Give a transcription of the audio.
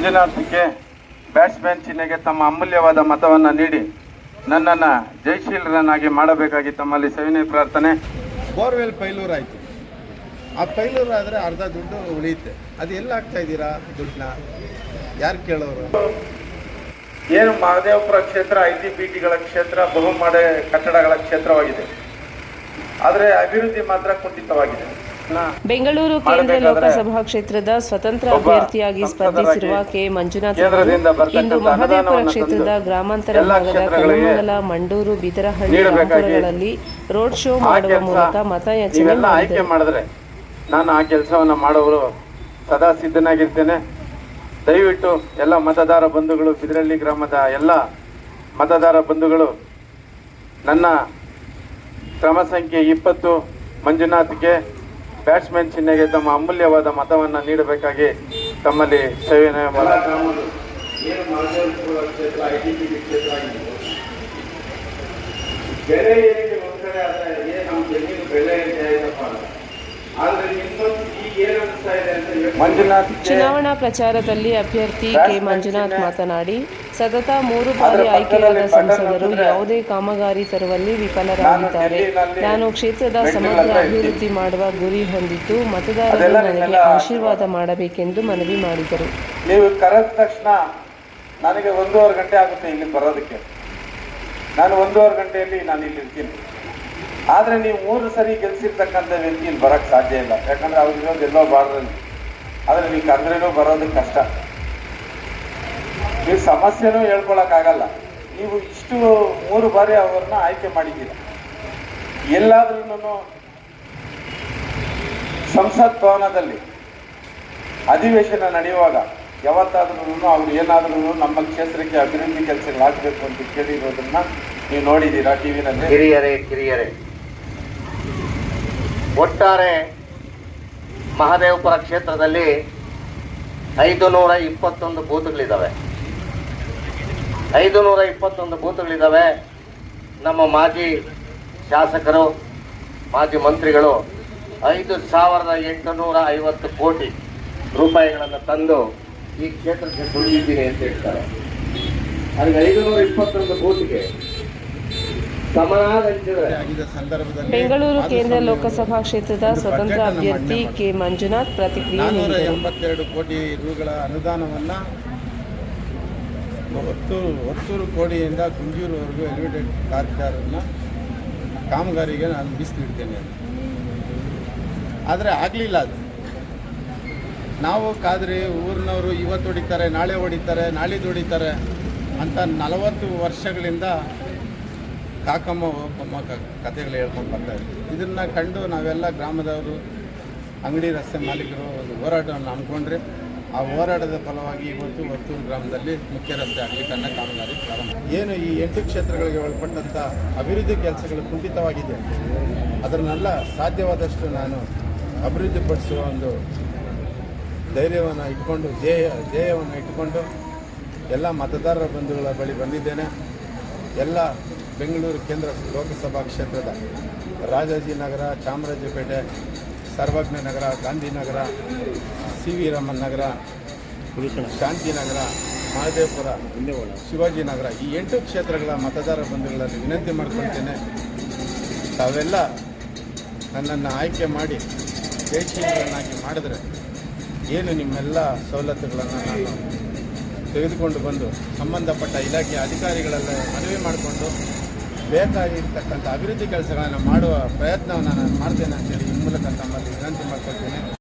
ಮಂಜುನಾಥ್ಗೆ batsman ಚಿಹ್ನೆಗೆ ತಮ್ಮ ಅಮೂಲ್ಯವಾದ ಮತವನ್ನು ನೀಡಿ ನನ್ನನ್ನು ಜಯಶೀಲರನ್ನಾಗಿ ಮಾಡಬೇಕಾಗಿ ತಮ್ಮಲ್ಲಿ ಸವಿನಯ ಪ್ರಾರ್ಥನೆ. ಬೋರ್ವೆಲ್ ಪೈಲೂರು ಆಯಿತು. ಆ ಪೈಲೂರು ಆದರೆ ಅರ್ಧ ದುಡ್ಡು ಉಳಿಯುತ್ತೆ. ಅದು ಎಲ್ಲ ಆಗ್ತಾ ಇದ್ದೀರಾ ದುಡ್ಡನ್ನ? ಯಾರು ಕೇಳೋರು? ಏನು ಮಹದೇವಪುರ ಕ್ಷೇತ್ರ ಐ ಟಿ ಬಿ ಟಿಗಳ ಕ್ಷೇತ್ರ ಬಹುಮಾಡೆ ಕಟ್ಟಡಗಳ ಕ್ಷೇತ್ರವಾಗಿದೆ. ಆದರೆ ಅಭಿವೃದ್ಧಿ ಮಾತ್ರ ಕುಂಠಿತವಾಗಿದೆ. ಬೆಂಗಳೂರು ಕೇಂದ್ರ ಲೋಕಸಭಾ ಕ್ಷೇತ್ರದ ಸ್ವತಂತ್ರ ಅಭ್ಯರ್ಥಿಯಾಗಿ ಸ್ಪರ್ಧಿಸಿರುವ ಕೆ. ಮಂಜುನಾಥ್ ಇಂದು ಮಹದೇವಪುರ ಕ್ಷೇತ್ರದ ಗ್ರಾಮಾಂತರ ಭಾಗದ ಕಲಮಂಗಲ ಮಂಡೂರು ಬಿದರಹಳ್ಳಿ ರಾಮಪುರಗಳಲ್ಲಿ ರೋಡ್ ಶೋ ಮಾಡುವ ಮೂಲಕ ಮತಯಾಚನೆ ಮಾಡಿದ್ರೆ ನಾನು ಆ ಕೆಲಸವನ್ನು ಮಾಡೋರು ಸದಾ ಸಿದ್ಧನಾಗಿರ್ತೇನೆ. ದಯವಿಟ್ಟು ಎಲ್ಲ ಮತದಾರ ಬಂಧುಗಳು ಬಿದರಳ್ಳಿ ಗ್ರಾಮದ ಎಲ್ಲ ಮತದಾರ ಬಂಧುಗಳು ನನ್ನ ಕ್ರಮ ಸಂಖ್ಯೆ ಇಪ್ಪತ್ತು ಮಂಜುನಾಥ್ಗೆ ಬ್ಯಾಟ್ಸ್ಮನ್ ಚಿಹ್ನೆಗೆ ತಮ್ಮ ಅಮೂಲ್ಯವಾದ ಮತವನ್ನು ನೀಡಬೇಕಾಗಿ ತಮ್ಮಲ್ಲಿ ಸೇವೆ ಬೆಲೆ ಏನಿದೆ ಕಡೆ ಜಮೀನು ಬೆಲೆ ಚುನಾವಣಾ ಪ್ರಚಾರದಲ್ಲಿ ಅಭ್ಯರ್ಥಿ ಕೆ. ಮಂಜುನಾಥ್ ಮಾತನಾಡಿ ಸತತ ಮೂರು ಬಾರಿ ಆಯ್ಕೆಯಾದ ಸಂಸದರು ಯಾವುದೇ ಕಾಮಗಾರಿ ತರುವಲ್ಲಿ ವಿಫಲರಾಗಿದ್ದಾರೆ. ನಾನು ಕ್ಷೇತ್ರದ ಸಮಗ್ರ ಅಭಿವೃದ್ಧಿ ಮಾಡುವ ಗುರಿ ಹೊಂದಿದ್ದು ಮತದಾರರು ನನಗೆ ಆಶೀರ್ವಾದ ಮಾಡಬೇಕೆಂದು ಮನವಿ ಮಾಡಿದರು. ನೀವು ಕರೆದ ತಕ್ಷಣ ನನಗೆ ಒಂದೂವರೆ ಗಂಟೆ ಆಗುತ್ತೆ ಇಲ್ಲಿ ಬರೋದಕ್ಕೆ. ನಾನು ಒಂದೂವರೆ ಗಂಟೆಯಲ್ಲಿ ನಾನು ಇಲ್ಲಿ ಇರ್ತೀನಿ. ಆದರೆ ನೀವು ಮೂರು ಸರಿ ಗೆಲ್ಸಿರ್ತಕ್ಕಂಥ ವ್ಯಕ್ತಿ ಇಲ್ಲಿ ಬರೋಕ್ಕೆ ಸಾಧ್ಯ ಇಲ್ಲ. ಯಾಕಂದ್ರೆ ಅವ್ರು ಇರೋದು ಎಲ್ಲೋ ಬಾರ್ಡ್ರಲ್ಲಿ ಆದರೆ ನೀವು ಕಂದ್ರೇನೂ ಬರೋದು ಕಷ್ಟ. ನೀವು ಸಮಸ್ಯೆನೂ ಹೇಳ್ಕೊಳಕ್ಕಾಗಲ್ಲ. ನೀವು ಇಷ್ಟು ಮೂರು ಬಾರಿ ಅವ್ರನ್ನ ಆಯ್ಕೆ ಮಾಡಿದ್ದೀರ. ಎಲ್ಲಾದ್ರೂ ಸಂಸತ್ ಭವನದಲ್ಲಿ ಅಧಿವೇಶನ ನಡೆಯುವಾಗ ಯಾವತ್ತಾದ್ರೂ ಅವ್ರು ಏನಾದ್ರೂ ನಮ್ಮ ಕ್ಷೇತ್ರಕ್ಕೆ ಅಭಿವೃದ್ಧಿ ಕೆಲಸಗಳಾಗಬೇಕು ಅಂತ ಕೇಳಿರೋದನ್ನ ನೀವು ನೋಡಿದ್ದೀರಾ ಟಿವಿನಲ್ಲಿ ಕಿರಿಯರೇ ಕಿರಿಯರೇ ಒಟ್ಟಾರೆ ಮಹದೇವಪುರ ಕ್ಷೇತ್ರದಲ್ಲಿ ಐದು ನೂರ ಇಪ್ಪತ್ತೊಂದು ಬೂತ್ಗಳಿದ್ದಾವೆ ಐದು ನೂರ ಇಪ್ಪತ್ತೊಂದು ಬೂತ್ಗಳಿದ್ದಾವೆ ನಮ್ಮ ಮಾಜಿ ಶಾಸಕರು, ಮಾಜಿ ಮಂತ್ರಿಗಳು ಐದು ಸಾವಿರದ ಎಂಟುನೂರ ಐವತ್ತು ಕೋಟಿ ರೂಪಾಯಿಗಳನ್ನು ತಂದು ಈ ಕ್ಷೇತ್ರಕ್ಕೆ ದುಡಿದಿದ್ದೀನಿ ಅಂತ ಹೇಳ್ತಾರೆ. ಅದಕ್ಕೆ ಐದು ನೂರ ಇಪ್ಪತ್ತೊಂದು ಬೂತ್ಗೆ ಬೆಂಗಳೂರು ಕೇಂದ್ರ ಲೋಕಸಭಾ ಕ್ಷೇತ್ರದ ಸ್ವತಂತ್ರ ಅಭ್ಯರ್ಥಿ ಕೆ. ಮಂಜುನಾಥ್ ಪ್ರತಿಕ್ರಿಯೆ ಎಂಬತ್ತೆರಡು ಕೋಟಿ ರೂಗಳ ಅನುದಾನವನ್ನು ಹೊತ್ತೂರು ಒತ್ತೂರು ಕೋಡಿಯಿಂದ ಕುಂಜೂರುವರೆಗೂ ಎಲಿವೇಟೆಡ್ ಕಾರಿಡಾರನ್ನು ಕಾಮಗಾರಿಗೆ ನಾನು ಮೀಸಲಿಡ್ತೇನೆ. ಅಂತ. ಆದರೆ ಆಗಲಿಲ್ಲ ಅದು. ನಾವು ಕಾದ್ರಿ ಊರಿನವರು ಇವತ್ತು ಹೊಡಿತಾರೆ ನಾಳೆ ಹೊಡಿತಾರೆ ನಾಳಿದ್ದು ಹೊಡಿತಾರೆ ಅಂತ ನಲವತ್ತು ವರ್ಷಗಳಿಂದ ಕಾಕಮ್ಮ ಕ- ಕಥೆಗಳು ಹೇಳ್ಕೊಂಡು ಬರ್ತಾ ಇದ್ದೀವಿ ಇದನ್ನು ಕಂಡು ನಾವೆಲ್ಲ ಗ್ರಾಮದವರು, ಅಂಗಡಿ ರಸ್ತೆ ಮಾಲೀಕರು ಒಂದು ಹೋರಾಟವನ್ನು ಹಮ್ಮಿಕೊಂಡ್ರೆ, ಆ ಹೋರಾಟದ ಫಲವಾಗಿ ಇವತ್ತು ವರ್ತೂರು ಗ್ರಾಮದಲ್ಲಿ ಮುಖ್ಯ ರಸ್ತೆ ಅಗಲೀಕರಣ ಕಾಮಗಾರಿ ಪ್ರಾರಂಭ. ಏನು ಈ ಎಂಟು ಕ್ಷೇತ್ರಗಳಿಗೆ ಒಳಪಟ್ಟಂಥ ಅಭಿವೃದ್ಧಿ ಕೆಲಸಗಳು ಕುಂಠಿತವಾಗಿದೆ ಅದನ್ನೆಲ್ಲ ಸಾಧ್ಯವಾದಷ್ಟು ನಾನು ಅಭಿವೃದ್ಧಿಪಡಿಸುವ ಒಂದು ಧೈರ್ಯವನ್ನು ಇಟ್ಕೊಂಡು, ಧ್ಯೇಯ, ಧ್ಯೇಯವನ್ನು ಇಟ್ಟುಕೊಂಡು ಎಲ್ಲ ಮತದಾರರ ಬಂಧುಗಳ ಬಳಿ ಬಂದಿದ್ದೇನೆ. ಎಲ್ಲ ಬೆಂಗಳೂರು ಕೇಂದ್ರ ಲೋಕಸಭಾ ಕ್ಷೇತ್ರದ ರಾಜಾಜಿನಗರ ಚಾಮರಾಜಪೇಟೆ, ಸರ್ವಜ್ಞ ನಗರ ಗಾಂಧಿನಗರ ಸಿ ವಿ ರಾಮನ್ ನಗರ ಶಾಂತಿನಗರ ಮಹದೇವಪುರ ಶಿವಾಜಿನಗರ ಈ ಎಂಟು ಕ್ಷೇತ್ರಗಳ ಮತದಾರ ಬಂಧುಗಳಲ್ಲಿ ವಿನಂತಿ ಮಾಡ್ಕೊಳ್ತೇನೆ. ತಾವೆಲ್ಲ ನನ್ನನ್ನು ಆಯ್ಕೆ ಮಾಡಿ ಜಯಶೀಲರನ್ನಾಗಿ ಮಾಡಿದ್ರೆ ಏನು ನಿಮ್ಮೆಲ್ಲ ಸವಲತ್ತುಗಳನ್ನು ನಾನು ತೆಗೆದುಕೊಂಡು ಬಂದು ಸಂಬಂಧಪಟ್ಟ ಇಲಾಖೆಯ ಅಧಿಕಾರಿಗಳೆಲ್ಲ ಮನವಿ ಮಾಡಿಕೊಂಡು ಬೇಕಾಗಿರ್ತಕ್ಕಂಥ ಅಭಿವೃದ್ಧಿ ಕೆಲಸಗಳನ್ನು ಮಾಡುವ ಪ್ರಯತ್ನವನ್ನು ನಾನು ಮಾಡ್ತೇನೆ ಅಂತೇಳಿ ಈ ಮೂಲಕ ತಮ್ಮಲ್ಲಿ ವಿನಂತಿ ಮಾಡ್ಕೊಳ್ತೇನೆ.